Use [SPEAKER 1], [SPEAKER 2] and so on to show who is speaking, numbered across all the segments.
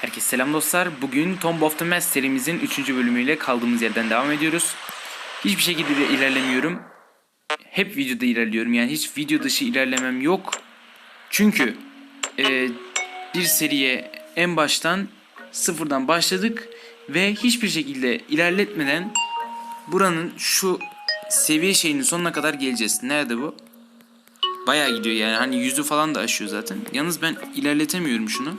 [SPEAKER 1] Herkese selam dostlar. Bugün Tomb of the Mass serimizin 3. bölümüyle kaldığımız yerden devam ediyoruz. Hiçbir şekilde de ilerlemiyorum. Hep videoda ilerliyorum. Yani hiç video dışı ilerlemem yok. Çünkü e, bir seriye en baştan sıfırdan başladık ve hiçbir şekilde ilerletmeden buranın şu seviye şeyinin sonuna kadar geleceğiz. Nerede bu? Bayağı gidiyor yani. Hani yüzü falan da aşıyor zaten. Yalnız ben ilerletemiyorum şunu.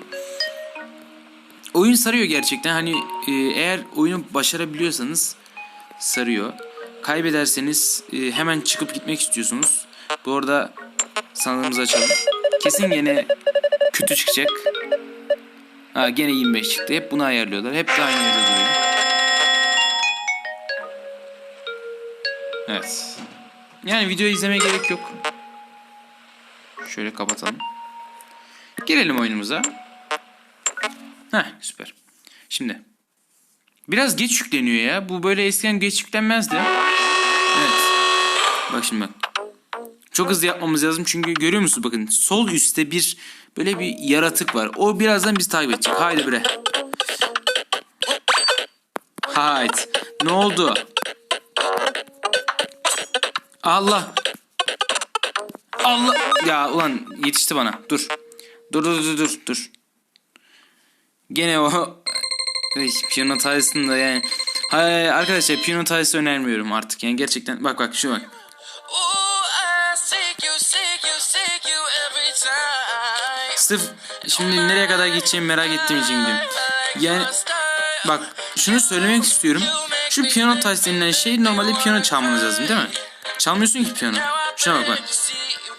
[SPEAKER 1] Oyun sarıyor gerçekten. Hani e, eğer oyunu başarabiliyorsanız sarıyor. Kaybederseniz e, hemen çıkıp gitmek istiyorsunuz. Bu arada sandığımızı açalım. Kesin gene kötü çıkacak. Ha gene 25 çıktı. Hep bunu ayarlıyorlar. Hep de aynı yerde duruyor. Evet. Yani videoyu izlemeye gerek yok. Şöyle kapatalım. Girelim oyunumuza. Heh süper. Şimdi. Biraz geç yükleniyor ya. Bu böyle eskiden geç yüklenmezdi. Bak şimdi bak. Çok hızlı yapmamız lazım çünkü görüyor musun bakın sol üstte bir böyle bir yaratık var. O birazdan bizi takip edecek. Haydi bre. Haydi. Ne oldu? Allah. Allah. Ya ulan yetişti bana. Dur. Dur dur dur dur dur. Gene o Ay, piyano tarzında yani. Hayır arkadaşlar piyano tarzı önermiyorum artık yani gerçekten. Bak bak şu bak. Sırf şimdi nereye kadar gideceğimi merak ettiğim için gidiyorum. Yani bak şunu söylemek istiyorum. Şu piyano tarzı denilen şey normalde piyano çalmanız lazım değil mi? Çalmıyorsun ki piyano. Şuna bak bak.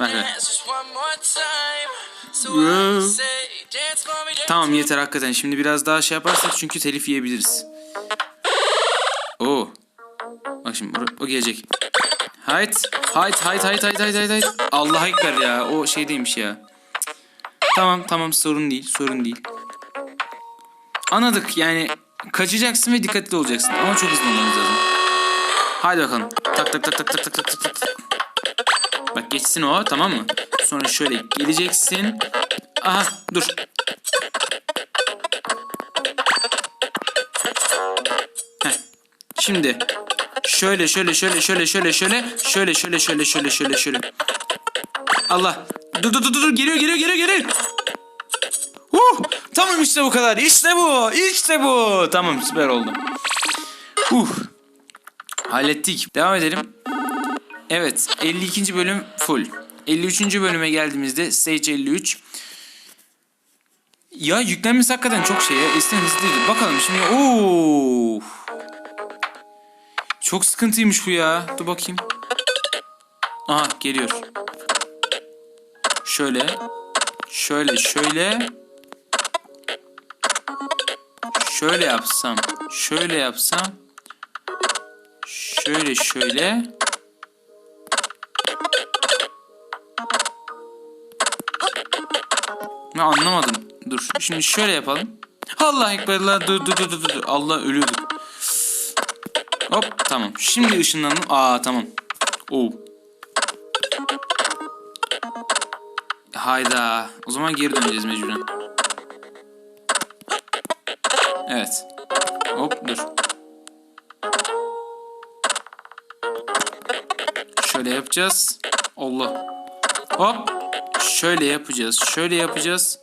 [SPEAKER 1] Bak bak. Tamam yeter hakikaten. Şimdi biraz daha şey yaparsak çünkü telif yiyebiliriz. Oo. Bak şimdi o gelecek. Hayt. Hayt hayt hayt hayt hayt hayt hayt. Allah ekber ya. O şeydeymiş ya. Tamam tamam sorun değil sorun değil. Anladık yani kaçacaksın ve dikkatli olacaksın ama çok hızlı olmamız lazım. Haydi bakalım. Tak tak tak tak tak tak tak tak tak. Bak geçsin o tamam mı? Sonra şöyle geleceksin. Aha dur. Heh. Şimdi şöyle şöyle şöyle şöyle şöyle şöyle şöyle şöyle şöyle şöyle şöyle şöyle. Allah. Dur dur dur dur geliyor geliyor geliyor geliyor. Huh! Tamam işte bu kadar. İşte bu. İşte bu. Tamam süper oldu. Huh. Hallettik. Devam edelim. Evet 52. bölüm full. 53. bölüme geldiğimizde Stage 53. Ya yüklenmesi hakikaten çok şey ya. Hızlıydı. Bakalım şimdi. Oo. Çok sıkıntıymış bu ya. Dur bakayım. Aha geliyor. Şöyle. Şöyle şöyle. Şöyle yapsam. Şöyle yapsam. Şöyle şöyle. Ben anlamadım. Dur. Şimdi şöyle yapalım. Allah ekber la dur dur dur dur. Allah ölüyorduk. Hop tamam. Şimdi ışınlandım. Aa tamam. Oo. Hayda. O zaman geri döneceğiz mecburen. Evet. Hop dur. Şöyle yapacağız. Allah. Hop. Şöyle yapacağız. Şöyle yapacağız.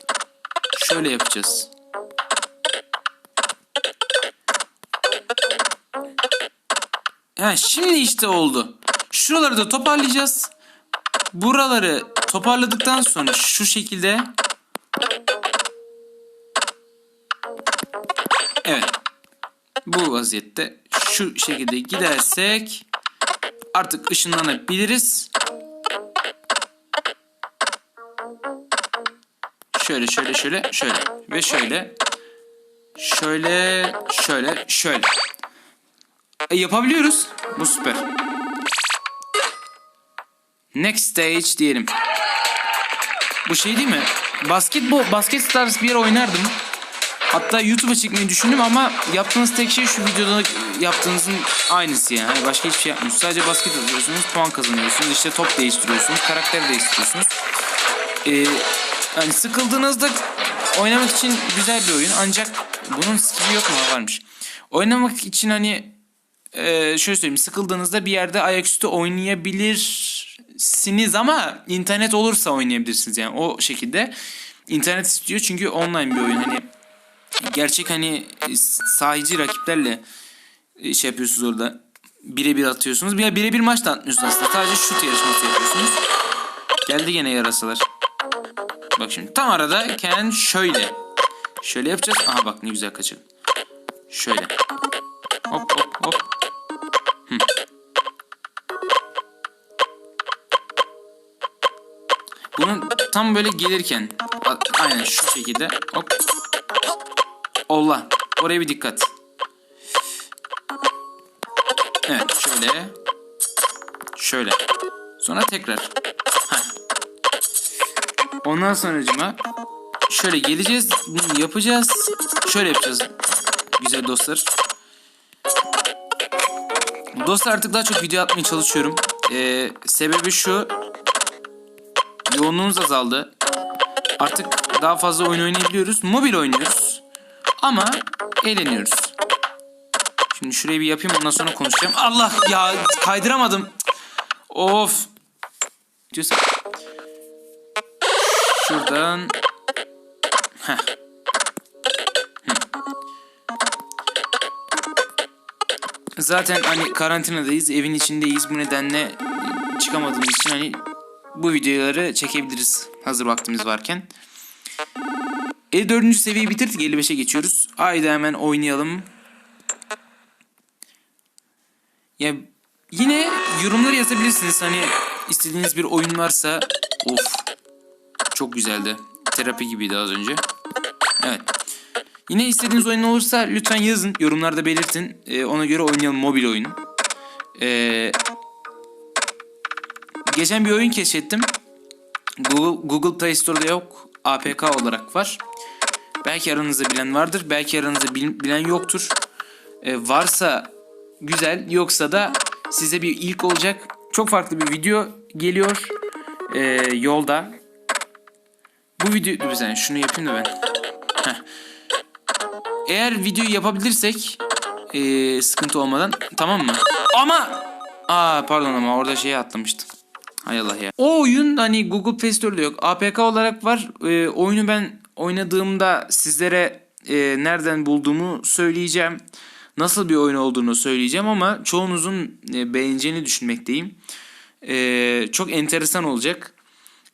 [SPEAKER 1] Şöyle yapacağız. Ha, şimdi işte oldu. Şuraları da toparlayacağız. Buraları toparladıktan sonra şu şekilde Evet. Bu vaziyette şu şekilde gidersek artık ışınlanabiliriz. Şöyle şöyle şöyle şöyle ve şöyle. Şöyle şöyle şöyle. E, yapabiliyoruz. Bu süper. Next stage diyelim. Bu şey değil mi? Basketbol, basket stars bir yer oynardım. Hatta YouTube'a çekmeyi düşündüm ama yaptığınız tek şey şu videoda yaptığınızın aynısı yani. Hani başka hiçbir şey yapmıyorsunuz. Sadece basket atıyorsunuz, puan kazanıyorsunuz. İşte top değiştiriyorsunuz, karakter değiştiriyorsunuz. Ee, hani sıkıldığınızda oynamak için güzel bir oyun. Ancak bunun skill'i yok mu? Varmış. Oynamak için hani e, şöyle söyleyeyim. Sıkıldığınızda bir yerde ayaküstü oynayabilirsiniz ama internet olursa oynayabilirsiniz yani o şekilde. İnternet istiyor çünkü online bir oyun hani gerçek hani e, sahici rakiplerle e, şey yapıyorsunuz orada. Birebir atıyorsunuz. Bir birebir maç da atmıyorsunuz aslında. Sadece şut yarışması yapıyorsunuz. Geldi gene yarasalar. Bak şimdi tam aradayken şöyle. Şöyle yapacağız. Aha bak ne güzel kaçırdım. Şöyle. Hop hop tam böyle gelirken aynen şu şekilde hop. Allah. Oraya bir dikkat. Evet şöyle. Şöyle. Sonra tekrar. Heh. Ondan sonracıma şöyle geleceğiz. Bunu yapacağız. Şöyle yapacağız. Güzel dostlar. Dostlar artık daha çok video atmaya çalışıyorum. Ee, sebebi şu. Yoğunluğumuz azaldı. Artık daha fazla oyun oynayabiliyoruz. Mobil oynuyoruz. Ama eğleniyoruz. Şimdi şurayı bir yapayım ondan sonra konuşacağım. Allah ya kaydıramadım. Of. Diyorsa. Şuradan. Heh. Zaten hani karantinadayız, evin içindeyiz. Bu nedenle çıkamadığımız için hani bu videoları çekebiliriz hazır vaktimiz varken. 54. seviyeyi bitirdik 55'e geçiyoruz. Haydi hemen oynayalım. Ya yine yorumları yazabilirsiniz. Hani istediğiniz bir oyun varsa of çok güzeldi. Terapi gibiydi az önce. Evet. Yine istediğiniz oyun olursa lütfen yazın. Yorumlarda belirtin. Ee, ona göre oynayalım mobil oyun. Ee, geçen bir oyun keşfettim. Google, Google Play Store'da yok. APK olarak var. Belki aranızda bilen vardır. Belki aranızda bil- bilen yoktur. Ee, varsa güzel. Yoksa da size bir ilk olacak. Çok farklı bir video geliyor. Ee, yolda. Bu video... Dur bir şunu yapayım da ben. Heh. Eğer videoyu yapabilirsek ee, sıkıntı olmadan tamam mı? Ama Aa pardon ama orada şeyi atlamıştım. Hay Allah ya. O oyun hani Google Play Store'da yok. APK olarak var. Ee, oyunu ben oynadığımda sizlere e, nereden bulduğumu söyleyeceğim. Nasıl bir oyun olduğunu söyleyeceğim ama çoğunuzun e, beğeneceğini düşünmekteyim. Ee, çok enteresan olacak.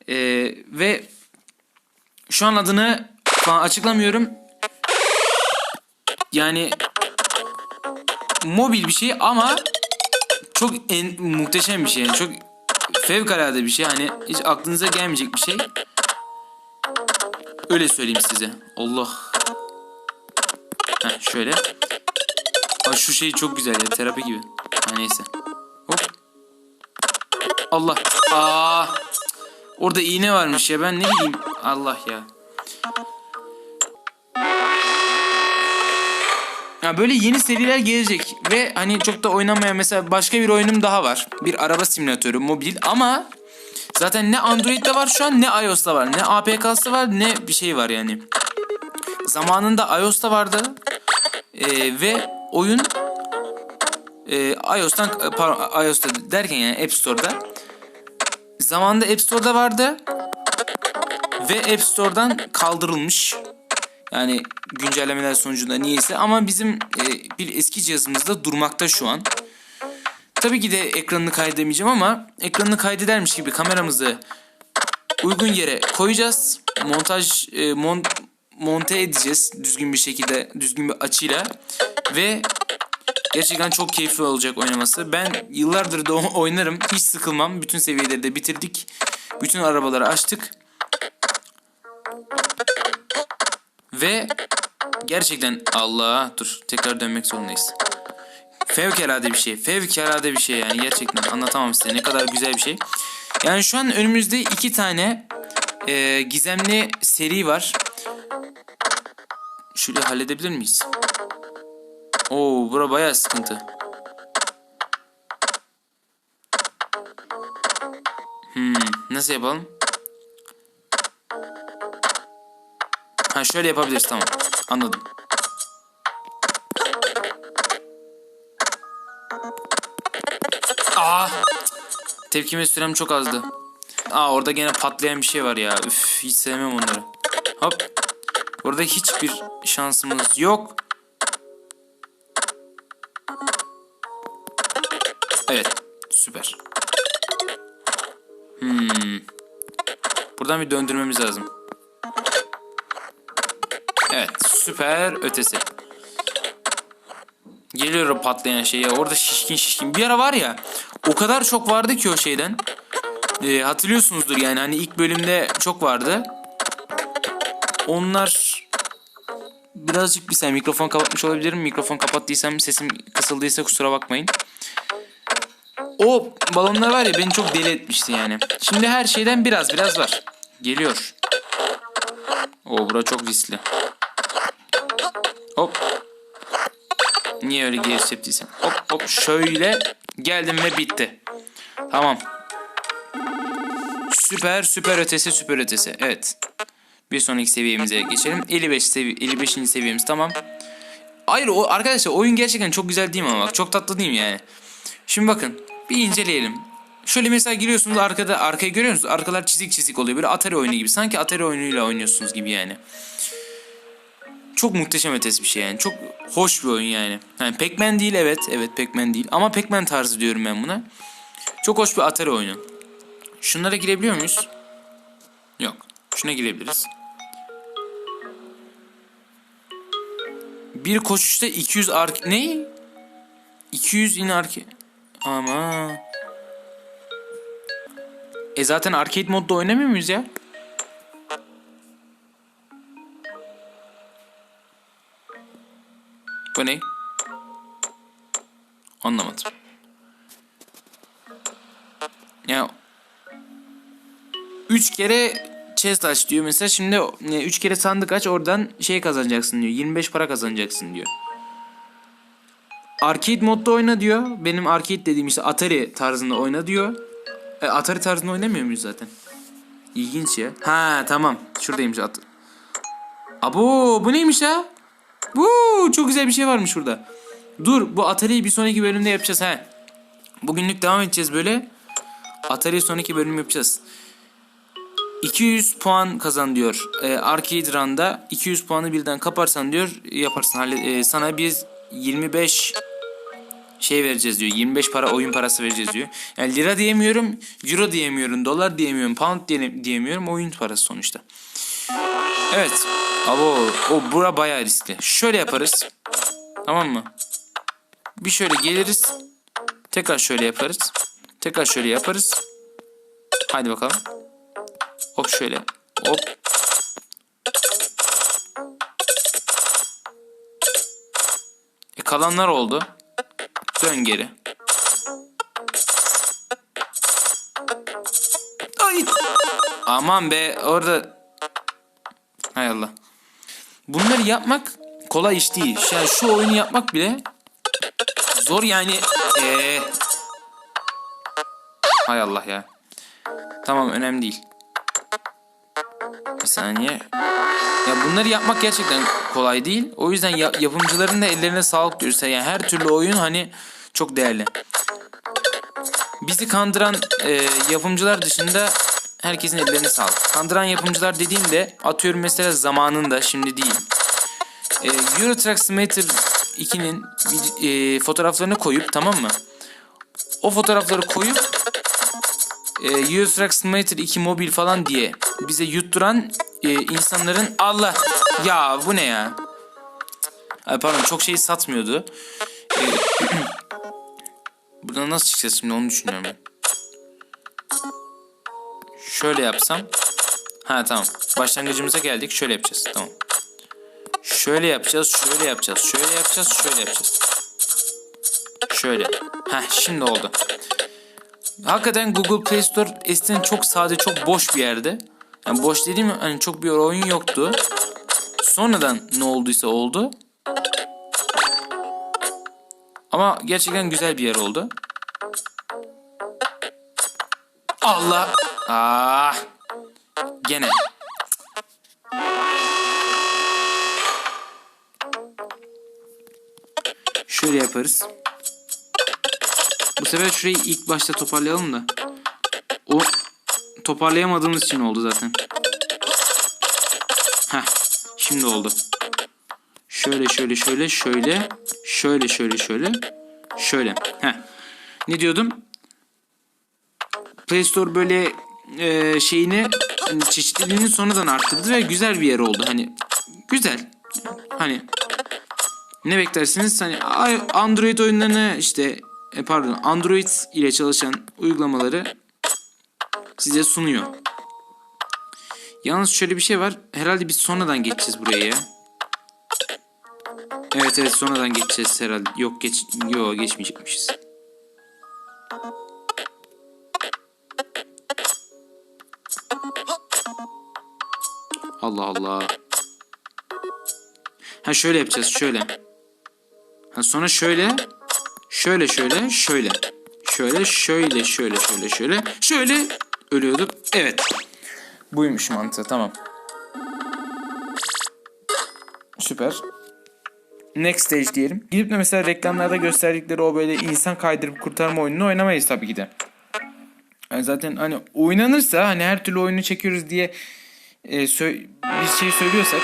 [SPEAKER 1] Ee, ve şu an adını falan açıklamıyorum. Yani mobil bir şey ama çok en, muhteşem bir şey. Yani çok fevkalade bir şey. Hani hiç aklınıza gelmeyecek bir şey. Öyle söyleyeyim size. Allah. Heh, şöyle. Aa, şu şey çok güzel ya. Terapi gibi. Ha, neyse. Hop. Allah. Aa. Orada iğne varmış ya. Ben ne bileyim. Allah ya. Ya böyle yeni seriler gelecek ve hani çok da oynamayan mesela başka bir oyunum daha var. Bir araba simülatörü mobil ama zaten ne Android'de var şu an ne iOS'ta var. Ne APK'sı var ne bir şey var yani. Zamanında iOS'ta vardı Ee, ve oyun e, iOS'tan pardon, iOS'ta derken yani App Store'da zamanında App Store'da vardı ve App Store'dan kaldırılmış. Yani güncellemeler sonucunda niyeyse ama bizim e, bir eski cihazımızda durmakta şu an. Tabii ki de ekranını kaydedemeyeceğim ama ekranını kaydedermiş gibi kameramızı uygun yere koyacağız. Montaj e, mon, monte edeceğiz düzgün bir şekilde, düzgün bir açıyla ve gerçekten çok keyifli olacak oynaması. Ben yıllardır da oynarım. Hiç sıkılmam. Bütün seviyeleri de bitirdik. Bütün arabaları açtık. Ve gerçekten Allah dur tekrar dönmek zorundayız. Fevkalade bir şey. Fevkalade bir şey yani gerçekten anlatamam size ne kadar güzel bir şey. Yani şu an önümüzde iki tane e, gizemli seri var. Şöyle halledebilir miyiz? Oo bura bayağı sıkıntı. Hmm, nasıl yapalım? Ha şöyle yapabiliriz tamam. Anladım. Aa! Tepkime sürem çok azdı. Aa orada gene patlayan bir şey var ya. Üf hiç sevmem onları. Hop. Orada hiçbir şansımız yok. Evet. Süper. Hmm. Buradan bir döndürmemiz lazım. Evet. Süper ötesi. Geliyor o patlayan şey ya. Orada şişkin şişkin. Bir ara var ya. O kadar çok vardı ki o şeyden. Ee, hatırlıyorsunuzdur yani. Hani ilk bölümde çok vardı. Onlar birazcık bir saniye mikrofon kapatmış olabilirim. Mikrofon kapattıysam sesim kısıldıysa kusura bakmayın. O balonlar var ya beni çok deli etmişti yani. Şimdi her şeyden biraz biraz var. Geliyor. O bura çok riskli. Hop. Niye öyle geri çektiysen? Hop hop şöyle geldim ve bitti. Tamam. Süper süper ötesi süper ötesi. Evet. Bir sonraki seviyemize geçelim. 55 sevi 55. seviyemiz tamam. Hayır o arkadaşlar oyun gerçekten çok güzel değil mi ama bak çok tatlı değil mi yani? Şimdi bakın bir inceleyelim. Şöyle mesela giriyorsunuz arkada arkayı görüyor musunuz? Arkalar çizik çizik oluyor. Böyle Atari oyunu gibi. Sanki Atari oyunuyla oynuyorsunuz gibi yani. Çok muhteşem ötesi bir şey yani. Çok hoş bir oyun yani. Yani Pac-Man değil evet. Evet Pac-Man değil. Ama Pac-Man tarzı diyorum ben buna. Çok hoş bir Atari oyunu. Şunlara girebiliyor muyuz? Yok. Şuna girebiliriz. Bir koşuşta 200 ark... Ne? 200 in arke... Ama... E zaten arcade modda oynamıyor muyuz ya? Bu ne? Anlamadım. Ya 3 kere chest aç diyor mesela şimdi 3 kere sandık aç oradan şey kazanacaksın diyor. 25 para kazanacaksın diyor. Arcade modda oyna diyor. Benim arcade dediğim işte Atari tarzında oyna diyor. E, Atari tarzında oynamıyor muyuz zaten? İlginç ya. Ha tamam. Şuradaymış at. Abo bu neymiş ya? Bu çok güzel bir şey varmış burada. Dur bu Atari'yi bir sonraki bölümde yapacağız ha. Bugünlük devam edeceğiz böyle. Atari sonraki bölüm yapacağız. 200 puan kazan diyor. E, Arcade Run'da 200 puanı birden kaparsan diyor yaparsın. Halle, e, sana biz 25 şey vereceğiz diyor. 25 para oyun parası vereceğiz diyor. Yani lira diyemiyorum, euro diyemiyorum, dolar diyemiyorum, pound diye, diyemiyorum. Oyun parası sonuçta. Evet. Abo o bura bayağı riskli. Şöyle yaparız. Tamam mı? Bir şöyle geliriz. Tekrar şöyle yaparız. Tekrar şöyle yaparız. Haydi bakalım. Hop şöyle. Hop. E kalanlar oldu. Dön geri. Ay. Aman be orada. Hay Allah. Bunları yapmak kolay iş değil. Yani şu oyunu yapmak bile zor yani. Ee... Hay Allah ya. Tamam önemli değil. Bir saniye. Ya bunları yapmak gerçekten kolay değil. O yüzden ya- yapımcıların da ellerine sağlık diyoruz. Yani her türlü oyun hani çok değerli. Bizi kandıran e, yapımcılar dışında herkesin ellerine sağlık. Kandıran yapımcılar dediğimde atıyorum mesela zamanında şimdi değil. E, Euro Truck Simulator 2'nin e, fotoğraflarını koyup tamam mı? O fotoğrafları koyup e, Euro Truck Simulator 2 mobil falan diye bize yutturan e, insanların Allah ya bu ne ya? Ay pardon çok şey satmıyordu. E, buradan nasıl çıkacağız şimdi onu düşünüyorum. Şöyle yapsam. Ha tamam. Başlangıcımıza geldik. Şöyle yapacağız. Tamam. Şöyle yapacağız. Şöyle yapacağız. Şöyle yapacağız. Şöyle yapacağız. Şöyle. Heh şimdi oldu. Hakikaten Google Play Store eskiden çok sade, çok boş bir yerde. Yani boş dediğim hani çok bir oyun yoktu. Sonradan ne olduysa oldu. Ama gerçekten güzel bir yer oldu. Allah. Ah. Gene. Şöyle yaparız. Bu sefer şurayı ilk başta toparlayalım da. O toparlayamadığımız için oldu zaten. Heh. Şimdi oldu. Şöyle şöyle şöyle şöyle şöyle şöyle şöyle şöyle. Heh. Ne diyordum? Play Store böyle e, şeyini hani çeşitliliğini sonradan arttırdı ve güzel bir yer oldu. Hani güzel. Hani ne beklersiniz? Hani Android oyunlarını işte e, pardon Android ile çalışan uygulamaları size sunuyor. Yalnız şöyle bir şey var. Herhalde biz sonradan geçeceğiz buraya ya. Evet evet sonradan geçeceğiz herhalde. Yok geç yok geçmeyecekmişiz. Allah Allah. Ha şöyle yapacağız şöyle. Ha sonra şöyle. Şöyle şöyle şöyle. Şöyle şöyle şöyle şöyle şöyle. Şöyle ölüyorduk. Evet. Buymuş mantığı tamam. Süper. Next stage diyelim. Gidip de mesela reklamlarda gösterdikleri o böyle insan kaydırıp kurtarma oyununu oynamayız tabii ki de. Yani zaten hani oynanırsa hani her türlü oyunu çekiyoruz diye e, bir şey söylüyorsak